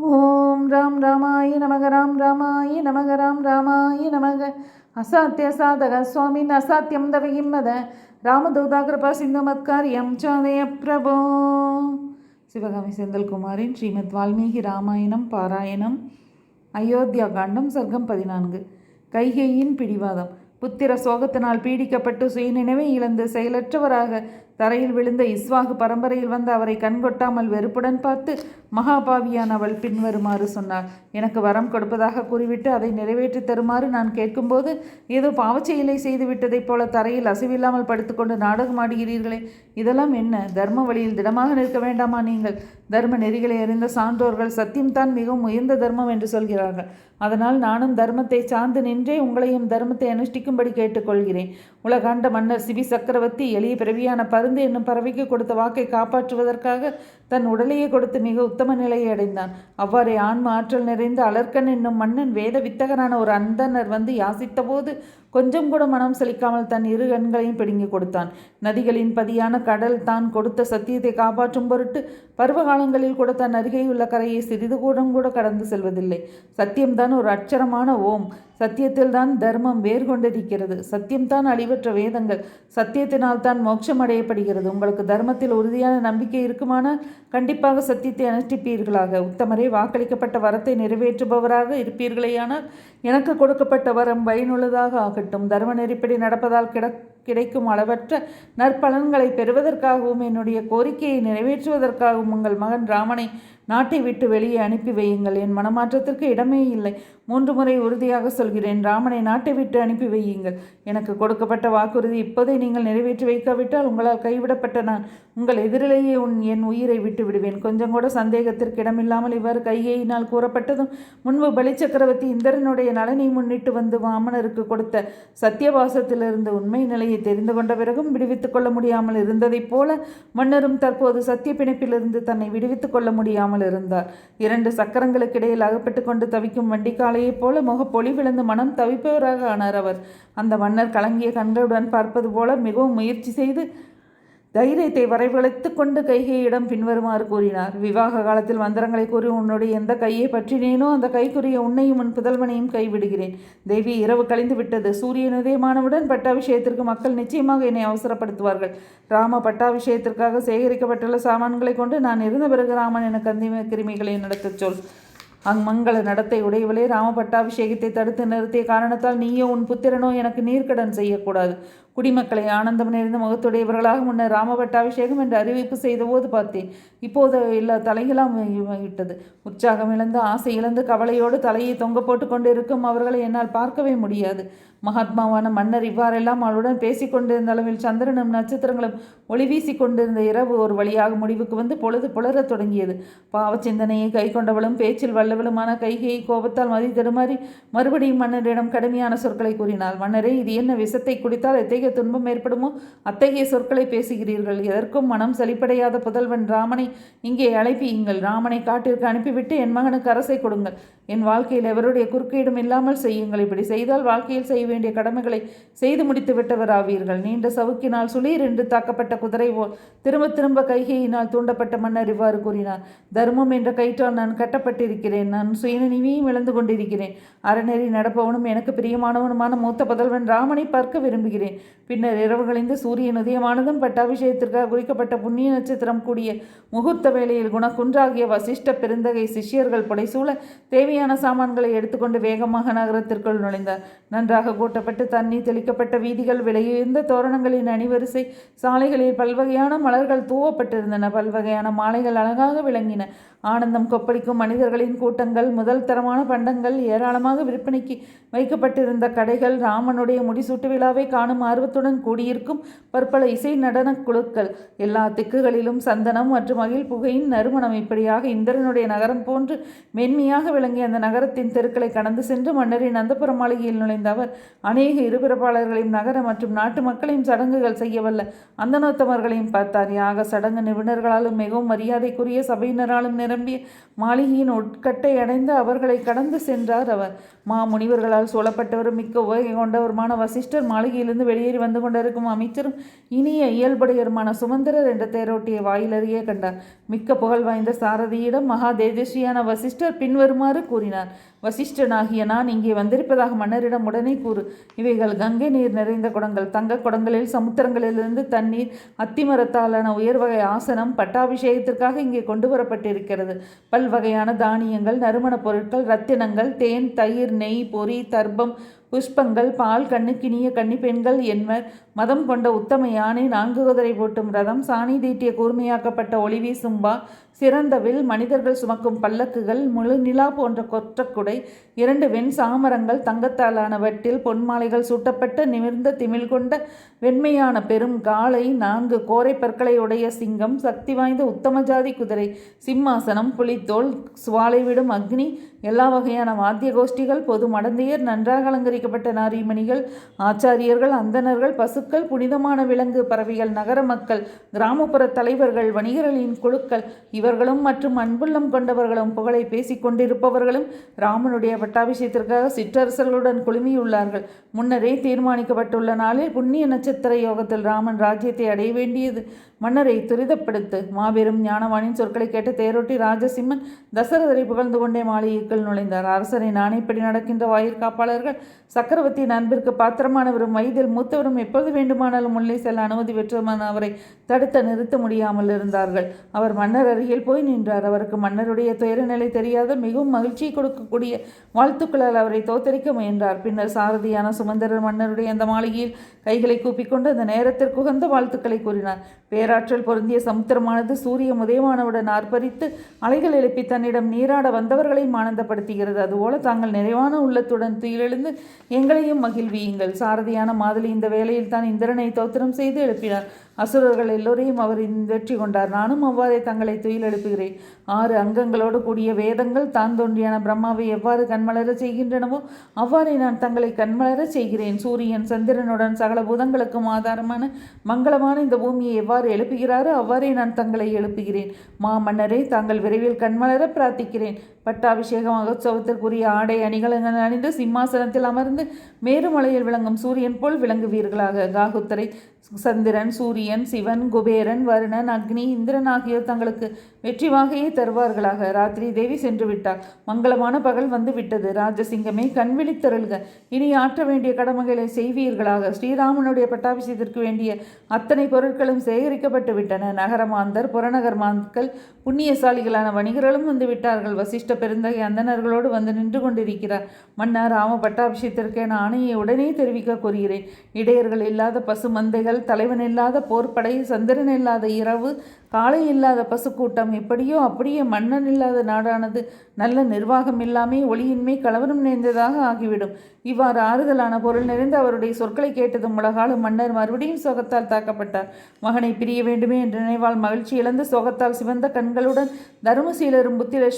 ஓம் ராம் ராமாய நமக ராம் ராமாய நமக ராம் ராமாய நமக. அசாத்திய சாதக சுவாமின் அசாத்தியம் தவகிம்மத ராமதூதா கிருபா சிந்து மத்காரியம் சாதய பிரபோ. சிவகாமி செந்தல்குமாரின் ஸ்ரீமத் வால்மீகி ராமாயணம் பாராயணம். அயோத்தியா காண்டம் சர்க்கம் பதினான்கு. கைகையின் பிடிவாதம். புத்திர சோகத்தினால் பீடிக்கப்பட்டு சுயநினைவை இழந்து செயலற்றவராக தரையில் விழுந்த இஸ்வாகு பரம்பரையில் வந்து அவரை கண்கொட்டாமல் வெறுப்புடன் பார்த்து மகாபாவியான அவள் பின்வருமாறு சொன்னாள். எனக்கு வரம் கொடுப்பதாக கூறிவிட்டு அதை நிறைவேற்றி தருமாறு நான் கேட்கும்போது ஏதோ பாவச்செயலை செய்து விட்டதைப் போல தரையில் அசைவில்லாமல் படுத்துக்கொண்டு நாடகம் ஆடுகிறீர்களே. இதெல்லாம் என்ன? தர்ம வழியில் திடமாக நிற்க வேண்டாமா நீங்கள்? தர்ம நெறிகளை அறிந்த சான்றோர்கள் சத்தியம்தான் மிகவும் உயர்ந்த தர்மம் என்று சொல்கிறார்கள். அதனால் நானும் தர்மத்தை சார்ந்து நின்றே உங்களையும் தர்மத்தை அனுஷ்டிக்கும்படி கேட்டுக்கொள்கிறேன். உலகாண்ட மன்னர் சிபி சக்கரவர்த்தி எளிய பிறவியான பருந்து என்னும் பறவைக்கு கொடுத்த வாக்கை காப்பாற்றுவதற்காக தன் உடலையே கொடுத்து மிக உத்தம நிலையை அடைந்தான். அவ்வாறே ஆன்ம ஆற்றல் நிறைந்த அலர்கன் என்னும் மன்னன் வேத வித்தகனான ஒரு அந்தனர் வந்து யாசித்தபோது கொஞ்சம் கூட மனம் செலிக்காமல் தன் இரு கண்களையும் பிடுங்கி கொடுத்தான். நதிகளின் பதியான கடல் தான் கொடுத்த சத்தியத்தை காப்பாற்றும் பொருட்டு பருவ காலங்களில் கூட தன் அருகேயுள்ள கரையை சிறிது கூடம் கூட கடந்து செல்வதில்லை. சத்தியம்தான் ஒரு அட்சரமான ஓம். சத்தியத்தில் தான் தர்மம் வேர் கொண்டிருக்கிறது. சத்தியம்தான் அழிவற்ற வேதங்கள். சத்தியத்தினால் தான் மோட்சம் அடையப்படுகிறது. உங்களுக்கு தர்மத்தில் உறுதியான நம்பிக்கை இருக்குமானால் கண்டிப்பாக சத்தியத்தை அனுஷ்டிப்பீர்களாக. உத்தமரே வாக்களிக்கப்பட்ட வரத்தை நிறைவேற்றுபவராக இருப்பீர்களேயானால் எனக்கு கொடுக்கப்பட்ட வரம் பயனுள்ளதாக ஆகட்டும். தர்ம நெறிப்படி நடப்பதால் கிட கிடைக்கும் அளவற்ற நற்பலன்களை பெறுவதற்காகவும் என்னுடைய கோரிக்கையை நிறைவேற்றுவதற்காகவும் உங்கள் மகன் ராமனை நாட்டை விட்டு வெளியே அனுப்பி வையுங்கள். என் மனமாற்றத்திற்கு இடமே இல்லை. மூன்று முறை உறுதியாக சொல்கிறேன். ராமனை நாட்டை விட்டு அனுப்பி வையுங்கள். எனக்கு கொடுக்கப்பட்ட வாக்குறுதி இப்போதை நீங்கள் நிறைவேற்றி வைக்காவிட்டால் உங்களால் கைவிடப்பட்ட நான் உங்கள் எதிரிலேயே உன் என் உயிரை விட்டு விடுவேன். கொஞ்சம் கூட சந்தேகத்திற்கு இடமில்லாமல் இவ்வாறு கையையினால் கூறப்பட்டதும் முன்பு பலி சக்கரவர்த்தி இந்திரனுடைய நலனை முன்னிட்டு வந்து வாமனருக்கு கொடுத்த சத்தியவாசத்திலிருந்து உண்மை நிலையை தெரிந்து கொண்ட பிறகும் விடுவித்துக் கொள்ள முடியாமல் இருந்ததைப் போல மன்னரும் தற்போது சத்திய பிணைப்பிலிருந்து தன்னை விடுவித்துக் கொள்ள முடியாமல் இல்லாமல் இருந்தார். இரண்டு சக்கரங்களுக்கிடையில் அகப்பட்டு கொண்டு தவிக்கும் வண்டிக்காலையைப் போல முகப்பொலி விழுந்து மனம் தவிப்பவராக ஆனார் அவர். அந்த மன்னர் கலங்கிய கண்களுடன் பார்ப்பது போல மிகவும் முயற்சி செய்து தைரியத்தை வரைவழைத்து கொண்டு கைகையிடம் பின்வருமாறு கூறினார். விவாக காலத்தில் மந்திரங்களை கூறி உன்னுடைய எந்த கையை பற்றினேனோ அந்த கைக்குரிய உன்னையும் உன் புதல்வனையும் கைவிடுகிறேன். தேவி இரவு கழிந்து விட்டது. சூரியன் உதயமானவுடன் பட்டாபிஷேகத்திற்கு மக்கள் நிச்சயமாக என்னை அவசரப்படுத்துவார்கள். ராம பட்டாபிஷேகத்திற்காக சேகரிக்கப்பட்டுள்ள சாமான்களை கொண்டு நான் இருந்த பிறகு ராமன் எனக்கு அந்திம கிருமிகளை நடத்தச் சொல். அம்மங்கள நடத்தை உடையவளே ராம பட்டாபிஷேகத்தை தடுத்து நிறுத்திய காரணத்தால் நீயோ உன் புத்திரனோ எனக்கு நீர்க்கடன் செய்யக்கூடாது. குடிமக்களை ஆனந்தம் நிறைந்த முகத்துடையவர்களாக முன்னர் ராமபட்டாபிஷேகம் என்று அறிவிப்பு செய்தபோது பார்த்தேன். இப்போது எல்லா தலைகளாம் விட்டது உற்சாகம் இழந்து ஆசை இழந்து கவலையோடு தலையை தொங்க போட்டு கொண்டிருக்கும் அவர்களை என்னால் பார்க்கவே முடியாது. மகாத்மாவான மன்னர் இவ்வாறெல்லாம் அவளுடன் பேசிக்கொண்டிருந்த அளவில் சந்திரனும் நட்சத்திரங்களும் ஒளி வீசி கொண்டிருந்த இரவு ஒரு வழியாக முடிவுக்கு வந்து பொழுது புலரத் தொடங்கியது. பாவ சிந்தனையை கை கொண்டவளும் பேச்சில் வல்லவளுமான கைகையை கோபத்தால் மதி தடுமாறி மறுபடியும் மன்னரிடம் கடுமையான சொற்களை கூறினாள். மன்னரே இது என்ன விஷத்தை குடித்தால் எத்தகைய துன்பம் ஏற்படுமோ? அத்தகைய சொற்களை பேசுகிறீர்கள். எதற்கும் மனம் செழிப்படையாத புதல்வன் ராமனை இங்கே அழைப்பியுங்கள். ராமனை காட்டிற்கு அனுப்பிவிட்டு என் மகனுக்கு அரசை கொடுங்கள். என் வாழ்க்கையில் எவருடைய குறுக்கீடும் இல்லாமல் செய்யுங்கள். இப்படி செய்தால் வாழ்க்கையில் செய்ய வேண்டிய கடமைகளை செய்து முடித்து விட்டவராவீர்கள். நீண்ட சவுக்கினால் சுளீர் என்று தாக்கப்பட்ட குதிரை போல் திரும்ப திரும்ப கைகையினால் தூண்டப்பட்ட மன்னர் இவ்வாறு கூறினார். தர்மம் என்ற கயிற்றால் நான் கட்டப்பட்டிருக்கிறேன். நான் சுயநினைவையும் இழந்து கொண்டிருக்கிறேன். அறநெறி நடப்பவனும் எனக்கு பிரியமானவனுமான மூத்த புதல்வன் ராமனை பார்க்க விரும்புகிறேன். பின்னர் இரவுகளிந்து சூரியன் உதயமானதும் பட்டாபிஷேகத்திற்காக குறிக்கப்பட்ட புண்ணிய நட்சத்திரம் கூடிய முகூர்த்த வேளையில் குணக்குன்றாகிய வசிஷ்ட பெருந்தகை சிஷ்யர்கள் புடைசூழ தேவையான சாமான்களை எடுத்துக்கொண்டு வேகமாக நகரத்திற்குள் நுழைந்தார். நன்றாக கூட்டப்பட்டு தண்ணீர் தெளிக்கப்பட்ட வீதிகள் விலையுயர்ந்த தோரணங்களின் அணிவரிசை சாலைகளில் பல்வகையான மலர்கள் தூவப்பட்டிருந்தன. பல்வகையான மாலைகள் அழகாக விளங்கின. ஆனந்தம் கொப்பளிக்கும் மனிதர்களின் கூட்டங்கள் முதல் தரமான பண்டங்கள் ஏராளமாக விற்பனைக்கு வைக்கப்பட்டிருந்த கடைகள் ராமனுடைய முடிசூட்டு விழாவை காணும் ஆர்வத்துடன் கூடியிருக்கும் பற்பல இசை நடனக் குழுக்கள். எல்லா திக்குகளிலும் சந்தனம் மற்றும் மகிழ் புகையின் நறுமணம் இப்படியாக இந்திரனுடைய நகரம் போன்று மென்மையாக விளங்கிய அந்த நகரத்தின் தெருக்களை கடந்து சென்று மன்னரின் அந்தப்புற மாளிகையில் நுழைந்த அவர் அநேக இருபிறப்பாளர்களையும் நகர மற்றும் நாட்டு மக்களையும் சடங்குகள் செய்யவல்ல அந்தனோத்தமர்களையும் பார்த்தார். யாக சடங்கு நிபுணர்களாலும் மிகவும் மரியாதைக்குரிய சபையினராலும் நிரம்பிய மாளிகையின் உட்கட்டை அடைந்து அவர்களை கடந்து சென்றார் அவர். மாமுனிவர்களால் சூழப்பட்டவரும் மிக்க உவகை கொண்டவருமான வசிஷ்டர் மாளிகையிலிருந்து வெளியேறி வந்து கொண்டிருக்கும் அமைச்சரும் இனிய இயல்புடையருமான சுமந்திரர் என்ற தேரோட்டியை வாயிலறியே கண்டார். மிக்க புகழ் வாய்ந்த சாரதியிடம் மகா தேஜஸ்வியான வசிஷ்டர் பின்வருமாறு கூறினார். வசிஷ்டனாகிய நான் இங்கே வந்திருப்பதாக மன்னரிடம் உடனே கூறு. இவைகள் கங்கை நீர் நிறைந்த குடங்கள் தங்க குடங்களில் சமுத்திரங்களிலிருந்து தண்ணீர் அத்திமரத்தாலான உயர்வகை ஆசனம் பட்டாபிஷேகத்திற்காக இங்கே கொண்டு வரப்பட்டிருக்கிறது பல்வகையான தானியங்கள் நறுமணப் பொருட்கள் ரத்தினங்கள் தேன் தயிர் நெய் பொறி தர்ப்பம் புஷ்பங்கள் பால் கண்ணுக்கினிய கன்னி பெண்கள் என்பர் மதம் கொண்ட உத்தம யானை நான்கு குதிரை போட்டும் ரதம் சாணி தீட்டிய கூர்மையாக்கப்பட்ட ஒளி வீசும்பா சிறந்த வில் மனிதர்கள் சுமக்கும் பல்லக்குகள் முழு நிலா போன்ற கொற்றக்குடை இரண்டு வெண் சாமரங்கள் தங்கத்தாலான வட்டில் பொன்மாலைகள் சூட்டப்பட்ட நிமிர்ந்த திமிழ் கொண்ட வெண்மையான பெரும் காளை நான்கு கோரை பற்களை உடைய சிங்கம் சக்தி வாய்ந்த உத்தம ஜாதி குதிரை சிம்மாசனம் புலித்தோல் சுவாலை விடும் அக்னி எல்லா வகையான வாத்திய கோஷ்டிகள் பொது மடந்தையர் நன்றாக அலங்கரிக்கப்பட்ட நாரிமணிகள் ஆச்சாரியர்கள் அந்தணர்கள் பசுக்கள் புனிதமான விலங்கு பறவைகள் நகர மக்கள் கிராமப்புற தலைவர்கள் வணிகர்களின் குழுக்கள் இவர்களும் மற்றும் அன்புள்ளம் கொண்டவர்களும் புகழை பேசிக் கொண்டிருப்பவர்களும் ராமனுடைய பட்டாபிஷேகத்திற்காக சிற்றரசர்களுடன் குழுமியுள்ளார்கள். முன்னரே தீர்மானிக்கப்பட்டுள்ள நாளில் புண்ணிய நட்சத்திர யோகத்தில் ராமன் ராஜ்யத்தை அடைய வேண்டியது. மன்னரை துரிதப்படுத்து. மாபெரும் ஞானவானின் சொற்களை கேட்ட தேரோட்டி ராஜசிம்மன் தசரதரை புகழ்ந்து கொண்டே மாளிகைக்குள் நுழைந்தார். அரசரை நாணைப்படி நடக்கின்ற வாயிற்காப்பாளர்கள் சக்கரவர்த்தியின் அன்பிற்கு பாத்திரமானவரும் வயதில் மூத்தவரும் எப்போது வேண்டுமானாலும் உள்ளே செல்ல அனுமதி பெற்றமான அவரை தடுத்த நிறுத்த முடியாமல் இருந்தார்கள். அவர் மன்னர் அருகில் போய் நின்றார். அவருக்கு மன்னருடைய துயர நிலை தெரியாத மிகவும் மகிழ்ச்சியை கொடுக்கக்கூடிய வாழ்த்துக்களால் அவரை தோத்தரிக்க முயன்றார். பின்னர் சாரதியான சுமந்திரர் மன்னருடைய அந்த மாளிகையில் கைகளை கூப்பிக்கொண்டு அந்த நேரத்திற்கு உகந்த வாழ்த்துக்களை கூறினார். பேராற்றல் பொருந்திய சமுத்திரமானது சூரிய உதயமானவுடன் ஆர்ப்பரித்து அலைகள் எழுப்பி தன்னிடம் நீராட வந்தவர்களையும் ஆனந்தப்படுத்துகிறது. அதுபோல தாங்கள் நிறைவான உள்ளத்துடன் துயிலெழுந்து எங்களையும் மகிழ்வியுங்கள். சாரதியான மாதிரி இந்த வேளையில் தான் இந்திரனை தோத்திரம் செய்து எழுப்பினார். அசுரர்கள் எல்லோரையும் அவர் வெற்றி கொண்டார். நானும் அவ்வாறே தங்களை துயில் எழுப்புகிறேன். ஆறு அங்கங்களோடு கூடிய வேதங்கள் தான் தோன்றியான பிரம்மாவை எவ்வாறு கண்மலர செய்கின்றனவோ அவ்வாறே நான் தங்களை கண்மலர செய்கிறேன். சூரியன் சந்திரனுடன் சகல பூதங்களுக்கும் ஆதாரமான மங்களமான இந்த பூமியை எவ்வாறு எழுப்புகிறாரோ அவ்வாறே நான் தங்களை எழுப்புகிறேன். மா மன்னரே தாங்கள் விரைவில் கண்மலர பிரார்த்திக்கிறேன். பட்டாபிஷேக மகோத்சவத்திற்குரிய ஆடை அணிகலங்கள் அணிந்து சிம்மாசனத்தில் அமர்ந்து மேருமலையில் விளங்கும் சூரியன் போல் விளங்குவீர்களாக. காகுத்தரை சந்திரன் சூரியன் சிவன் குபேரன் வருணன் அக்னி இந்திரன் ஆகியோர் தங்களுக்கு வெற்றி வாகையை தருவார்களாக. ராத்திரி தேவி சென்று விட்டார் மங்களமான பகல் வந்து விட்டது. ராஜசிங்கமே கண்விழித்தருள்க இனி ஆற்ற வேண்டிய கடமைகளை செய்வீர்களாக. ஸ்ரீராமனுடைய பட்டாபிஷேகத்திற்கு வேண்டிய அத்தனை பொருட்களும் சேகரிக்கப்பட்டு விட்டன. நகரமாந்தர் புறநகர் மாந்தர்கள் புண்ணியசாலிகளான வணிகர்களும் வந்து விட்டார்கள். வசிஷ்ட பெருந்தகை அந்தணர்களோடு வந்து நின்று கொண்டிருக்கிறார். மன்னர் ராம பட்டாபிஷேகத்திற்கான ஆணையை உடனே தெரிவிக்க கூறுகிறேன் இடையர்கள் இல்லாத பசு மந்தைகள் தலைவன் இல்லாத போர்ப்படை சந்திரன் இல்லாத இரவு காளை இல்லாத பசுக்கூட்டம் எப்படியோ அப்படியே மன்னன் இல்லாத நாடானது நல்ல நிர்வாகம் இல்லாமே ஒளியின்மை கலவரம் நிறைந்ததாக ஆகிவிடும். இவ்வாறு ஆறுதலான பொருள் நிறைந்த அவருடைய சொற்களை கேட்டதும் உலகால மன்னர் மறுபடியும் சோகத்தால் தாக்கப்பட்டார். மகனை பிரிய வேண்டுமே என்ற நினைவால் மகிழ்ச்சி இழந்து சோகத்தால் சிவந்த கண்களுடன் தருமசீலரும் புத்திலட்சுமி